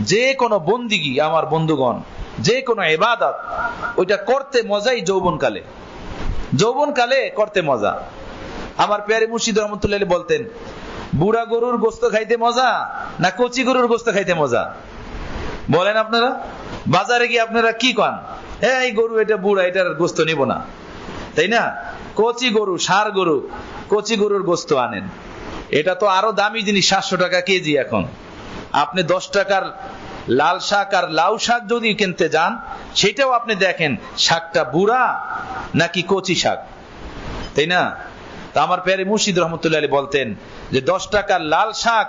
যে কোনো বন্দিগি আমার বন্ধুগণ, যে কোনো এবাদত ওইটা করতে মজাই যৌবনকালে। যৌবনকালে করতে মজা। আমার পেয়ারে মুর্শিদ রহমতুল্লাহ বলতেন, বুড়া গরুর গোস্ত খাইতে মজা না কচি গরুর গোস্ত খাইতে মজা? বলেন আপনারা, বাজারে গিয়ে আপনারা কি কন হ্যাঁ এই গরু, এটা বুড়া, এটার গোস্ত নিব না। তাই না? কচি গরু, সার গরু, কচি গরুর গোস্ত আনেন। এটা তো আরও দামি জিনিস, সাতশো টাকা কেজি এখন। আপনি দশ টাকার লাল শাক আর লাউ শাক যদি কিনতে যান, সেটাও আপনি দেখেন, শাকটা বুড়া নাকি কচি শাক? তাই না? তা আমার পেয়ারে মুর্শিদ রহমতুল্লাহ আলী বলতেন যে, দশ টাকার লাল শাক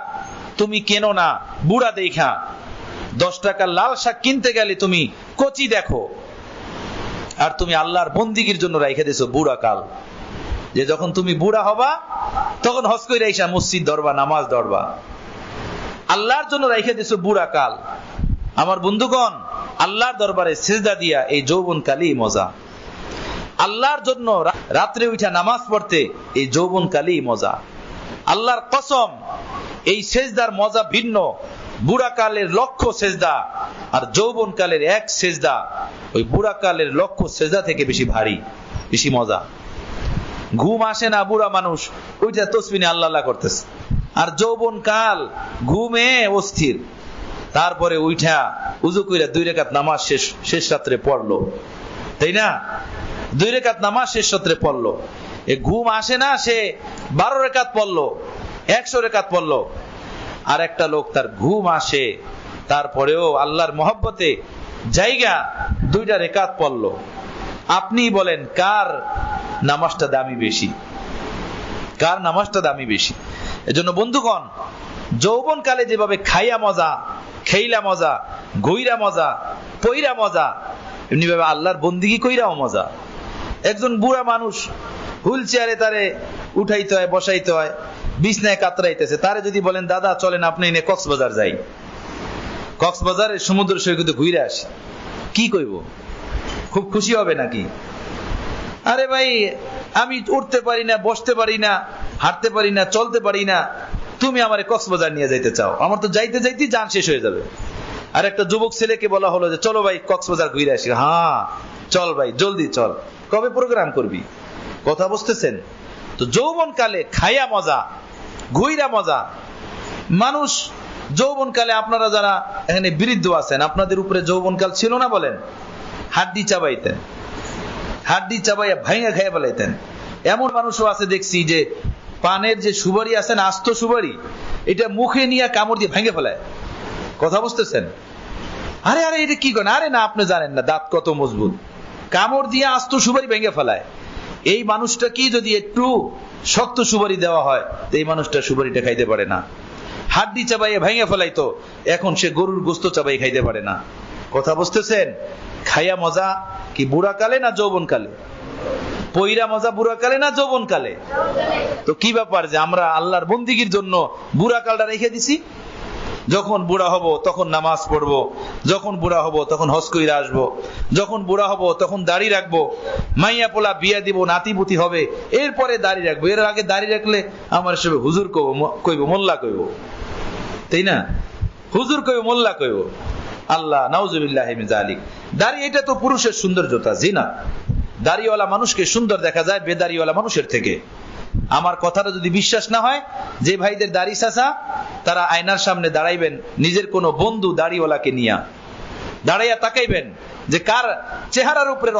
তুমি কেনো না, বুড়া দেখা। দশ টাকার লাল শাক কিনতে গেলে তুমি কচি দেখো। আর তুমি আল্লাহর বন্দিগির জন্য রেখে দিছো বুড়া কাল। যে যখন তুমি বুড়া হবা, তখন হস করে মসজিদ ধরবা নামাজ ধরবা আল্লাহর জন্য রেখে দিছো বুড়া কাল। আমার বন্ধুগণ, আল্লাহর দরবারে সেজদা দিয়া এই যৌবন কালই মজা। আল্লাহর জন্য রাত্রে উঠা নামাজ পড়তে এই যৌবন কালই মজা। আল্লাহর কসম, এই সেজদার মজা ভিন্ন। বুড়া কালের লক্ষ্য সেজদা আর যৌবন কালের এক সেজদা। ওই বুড়া কালের লক্ষ্য সেজদা থেকে বেশি ভারী, বেশি মজা। ঘুম আসে না বুড়া মানুষ, ওইটা আল্লাহ আল্লাহ করতেছে। আর যৌবন কাল ঘুমে অস্থির। তারপরে উঠা উজু কইরা দুই রেখাত নামাজ শেষ শেষ রাত্রে পড়ল। তাই না? দুই রেখাত নামাজ শেষ রাত্রে পড়ল। এ ঘুম আসে না, সে বারো রেখাত পড়ল, একশো রেখাত পড়ল। আর একটা লোক তার ঘুম আসে, তারপরেও আল্লাহর মহব্বতে জায়গা দুইটা রেখাত পড়ল। আপনি বলেন, কার নামাজটা দামি বেশি? কার নামাজটা দামি বেশি? এজন্য বন্ধুগণ যৌবন কালে যেভাবে খাইয়া মজা, খেইলা মজা গইরা মজা, পইরা মজা এমনি ভাবে আল্লাহর বন্দিগি কইরাও মজা। একজন বুড়া মানুষ হুইল চেয়ারে তারে উঠাইতে হয়, বসাইতে হয়, বিছনায় কাতরাইতেছে। তারে যদি বলেন, দাদা, চলেন, আপনি এনে কক্সবাজার যাই। কক্সবাজারে সমুদ্র সৈকতে ঘুরে আসি। কি কইব? খুব খুশি হবে নাকি? আরে ভাই, আমি উঠতে পারি না, বসতে পারি না, হাঁটতে পারি না, চলতে পারি না। তুমি আমার কক্সবাজার নিয়ে যাইতে চাও। আমার তো যাইতে যাইতে যান শেষ হয়ে যাবে। আর একটা যুবক ছেলেকে বলা হলো যে, চলো ভাই, কক্সবাজার ঘুরে আসি। হ্যাঁ চল ভাই, জলদি চল। কবে প্রোগ্রাম করবি? কথা বুঝতেছেন? তো যৌবন কালে খাইয়া মজা, ঘুইরা মজা। মানুষ যৌবন কালে আপনারা যারা এখানে বৃদ্ধ আছেন, আপনাদের উপরে যৌবন কাল ছিল না বলেন? হাড্ডি চাবাইতেন। হাড্ডি চাবাইয়া ভাইয়া খাইয়া ফেলাইতেন। এমন মানুষও আছে দেখছি যে পানের যে সুবারি আছে না, আস্ত সুবারি এটা মুখে নিয়ে কামড় দিয়ে ভেঙে ফেলায়। কথা বুঝতেছেন? আরে আরে, এটা কি করেন? আরে না, আপনি জানেন না, দাঁত কত মজবুত। কামড় দিয়ে আস্ত সুবারি ভেঙে ফেলায়। এই মানুষটা কি যদি একটু শক্ত সুবারি দেওয়া হয়, তো এই মানুষটা সুবারিটা খাইতে পারে না। হাড্ডি চাবাইয়ে ভেঙে ফেলাই তো এখন সে গরুর গোস্ত চাবাই খাইতে পারে না। কথা বুঝতেছেন? খাইয়া মজা কি বুড়া কালে না যৌবন কালে? পইরা মজা বুড়া কালে না যৌবন কালে? তো কি ব্যাপার যে আমরা আল্লাহর বন্দিগির জন্য বুড়া কালটা রেখে দিছি? যখন বুড়া হব, তখন নামাজ পড়ব, যখন বুড়া হব, তখন হজ কইরা আসব, যখন বুড়া হব, তখন দাড়ি রাখব, মাইয়া পোলা বিয়া দিব, নাতিপুতি হবে, এরপরে দাড়ি রাখব, এর আগে দাড়ি রাখলে আমার হিসেবে হুজুর কইব মোল্লা কইব। তাই না? হুজুর কইব, মোল্লা কইব। আল্লাহ, নাউজুবিল্লাহ দাঁড়িয়ে দাড়ি এটা তো পুরুষের সৌন্দর্যতা জি না দাড়িওয়ালা মানুষকে সুন্দর দেখা যায় বেদাড়িওয়ালা মানুষের থেকে। আমার কথাটা যদি বিশ্বাস না হয়, যে ভাইদের দাড়ি চাচা তারা আয়নার সামনে দাঁড়াইবেন, নিজের কোন বন্ধু দাড়িওয়ালাকে নিয়া। দাঁড়াইয়া তাকাইবেন যে কার চেহারার উপরে